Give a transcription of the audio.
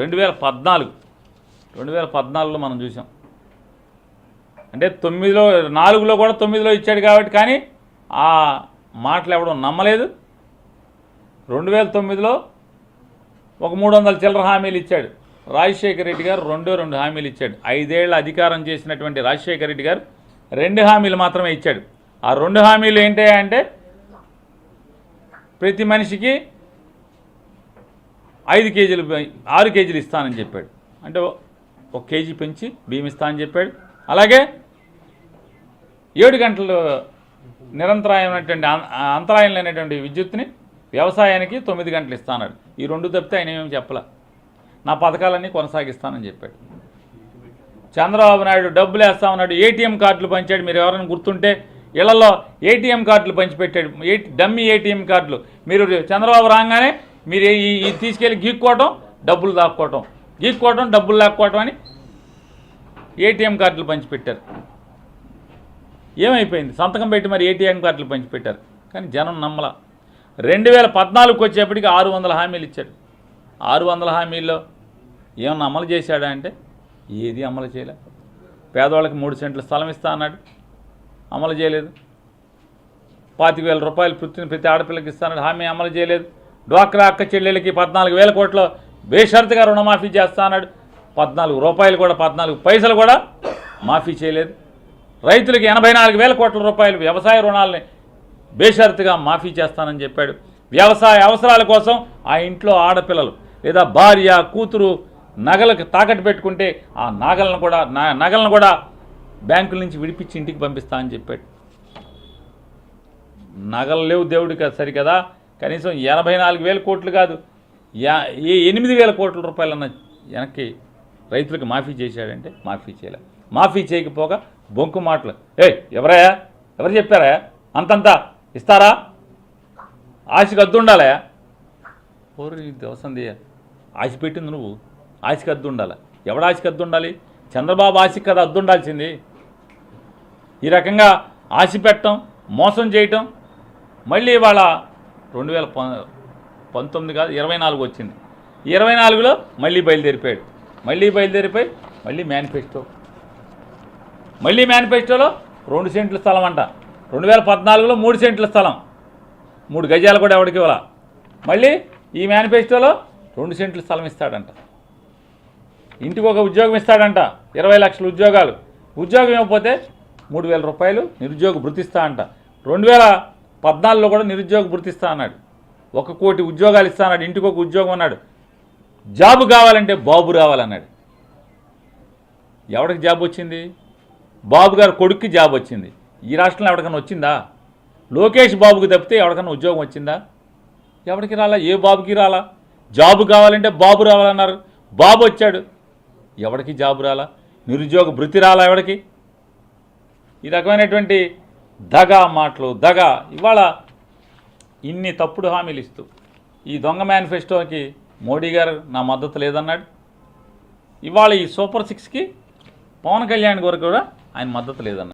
రెండు వేల పద్నాలుగు. రెండు వేల పద్నాలుగులో మనం చూసాం. అంటే తొమ్మిదిలో నాలుగులో కూడా తొమ్మిదిలో ఇచ్చాడు కాబట్టి కానీ ఆ మాటలు ఎవడం నమ్మలేదు. రెండు వేల తొమ్మిదిలో ఒక మూడు వందల చిల్లర హామీలు ఇచ్చాడు. రాజశేఖర రెడ్డి గారు రెండో రెండు హామీలు ఇచ్చాడు. ఐదేళ్ళ అధికారం చేసినటువంటి రాజశేఖర రెడ్డి గారు రెండు హామీలు మాత్రమే ఇచ్చాడు. ఆ రెండు హామీలు ఏంటి అంటే ప్రతి మనిషికి ఐదు కేజీలు ఆరు కేజీలు ఇస్తానని చెప్పాడు. అంటే ఒక కేజీ పెంచి బియ్యం ఇస్తానని చెప్పాడు. అలాగే ఏడు గంటలు నిరంతరాయమైనటువంటి అంతరాయం లేనటువంటి విద్యుత్ని వ్యవసాయానికి తొమ్మిది గంటలు ఇస్తాన్నాడు ఈ రెండు తప్పితే ఆయన ఏమేమి చెప్పలే. నా పథకాలన్నీ కొనసాగిస్తానని చెప్పాడు. చంద్రబాబు నాయుడు డబ్బులు వేస్తా ఉన్నాడు ఏటీఎం కార్డులు పంచాడు. మీరు ఎవరైనా గుర్తుంటే ఇళ్ళలో ఏటీఎం కార్డులు పంచిపెట్టాడు. ఏ డమ్మీ ఏటీఎం కార్డులు. మీరు చంద్రబాబు రాగానే మీరు ఈ తీసుకెళ్ళి గీక్కోవటం డబ్బులు దాక్కోవటం. గీక్కోవటం డబ్బులు లాక్కోవటం అని ఏటీఎం కార్డులు పంచిపెట్టారు. ఏమైపోయింది? సంతకం పెట్టి మరి ఏటీఎం కార్డులు పంచిపెట్టారు. కానీ జనం నమ్మల. రెండు వేల పద్నాలుగుకి వచ్చేప్పటికి ఆరు వందల హామీలు ఇచ్చాడు. ఆరు వందల హామీల్లో ఏమన్నా అమలు చేశాడా అంటే ఏది అమలు చేయలే. పేదవాళ్ళకి మూడు సెంట్ల స్థలం ఇస్తా అన్నాడు. అమలు చేయలేదు. పాతిక వేల రూపాయలు ప్రతి ప్రతి ఆడపిల్లకి ఇస్తానని హామీ అమలు చేయలేదు. డ్వాక్రా అక్క చెల్లెలకి పద్నాలుగు వేల కోట్లు బేషరతుగా రుణమాఫీ చేస్తా అన్నాడు. పద్నాలుగు రూపాయలు కూడా పద్నాలుగు పైసలు కూడా మాఫీ చేయలేదు. రైతులకి ఎనభై నాలుగు వేల కోట్ల రూపాయలు వ్యవసాయ రుణాలని బేషరతుగా మాఫీ చేస్తానని చెప్పాడు. వ్యవసాయ అవసరాల కోసం ఆ ఇంట్లో ఆడపిల్లలు లేదా భార్య కూతురు నగలకు తాకట్టు పెట్టుకుంటే ఆ నగలను కూడా నా- నగలను కూడా బ్యాంకుల నుంచి విడిపించి ఇంటికి పంపిస్తా అని చెప్పాడు. నగలు లేవు దేవుడికి సరికదా? కనీసం ఎనభై నాలుగు వేల కోట్లు కాదు యా ఏ ఎనిమిది వేల కోట్ల రూపాయలన్న వెనక్కి రైతులకు మాఫీ చేశాడంటే మాఫీ చేయలే. మాఫీ చేయకపోగా బొంకు మాటలు. ఏ ఎవరయ్యా? ఎవరు చెప్పారా? అంతంతా ఇస్తారా? ఆశకి అద్దు ఉండాలా. ఓరి దవసంది ఆశ పెట్టింది నువ్వు. ఆశకి అద్దు ఉండాలి? ఎవడ ఆశకి అద్దు ఉండాలి? చంద్రబాబు ఆశకి కదా అద్దు ఉండాల్సింది. ఈ రకంగా ఆశ పెట్టడం మోసం చేయటం మళ్ళీ ఇవాళ రెండు వేల ప- పంతొమ్మిది కాదు ఇరవై నాలుగు వచ్చింది. ఇరవై నాలుగులో మళ్ళీ బయలుదేరిపోయాడు. మళ్ళీ బయలుదేరిపోయి మళ్ళీ మేనిఫెస్టో మళ్ళీ మేనిఫెస్టోలో రెండు సెంట్ల స్థలం అంట. రెండు వేల పద్నాలుగులో మూడు సెంట్ల స్థలం. మూడు గజాలు కూడా ఎవరికి ఇవ్వాల? మళ్ళీ ఈ మేనిఫెస్టోలో రెండు సెంట్ల స్థలం ఇస్తాడంట. ఇంటికి ఒక ఉద్యోగం ఇస్తాడంట. ఇరవై లక్షల ఉద్యోగాలు. ఉద్యోగం ఇవ్వకపోతే మూడు వేల రూపాయలు నిరుద్యోగ భృతిస్తా అంట. రెండు వేల పద్నాలుగులో కూడా నిరుద్యోగ గుర్తిస్తా అన్నాడు. ఒక కోటి ఉద్యోగాలు ఇస్తా అన్నాడు. ఇంటికి ఒక ఉద్యోగం అన్నాడు. జాబు కావాలంటే బాబు రావాలన్నాడు. ఎవడికి జాబ్ వచ్చింది? బాబు గారు కొడుక్కి జాబ్ వచ్చింది. ఈ రాష్ట్రంలో ఎవరికైనా వచ్చిందా? లోకేష్ బాబుకి తప్పితే ఎవరికైనా ఉద్యోగం వచ్చిందా? ఎవరికి రాలా? ఏ బాబుకి రాలా? జాబు కావాలంటే బాబు రావాలన్నారు. బాబు వచ్చాడు. ఎవడికి జాబు రాలా? నిరుద్యోగ భృతి రాలా ఎవడికి? ఈ రకమైనటువంటి దగ మాటలు దగ. ఇవాళ ఇన్ని తప్పుడు హామీలు ఇస్తూ ఈ దొంగ మేనిఫెస్టోకి మోడీ గారు నా మద్దతు లేదన్నాడు. ఇవాళ ఈ సూపర్ సిక్స్కి పవన్ కళ్యాణ్ గారు కూడా ఆయన మద్దతు లేదన్నాడు.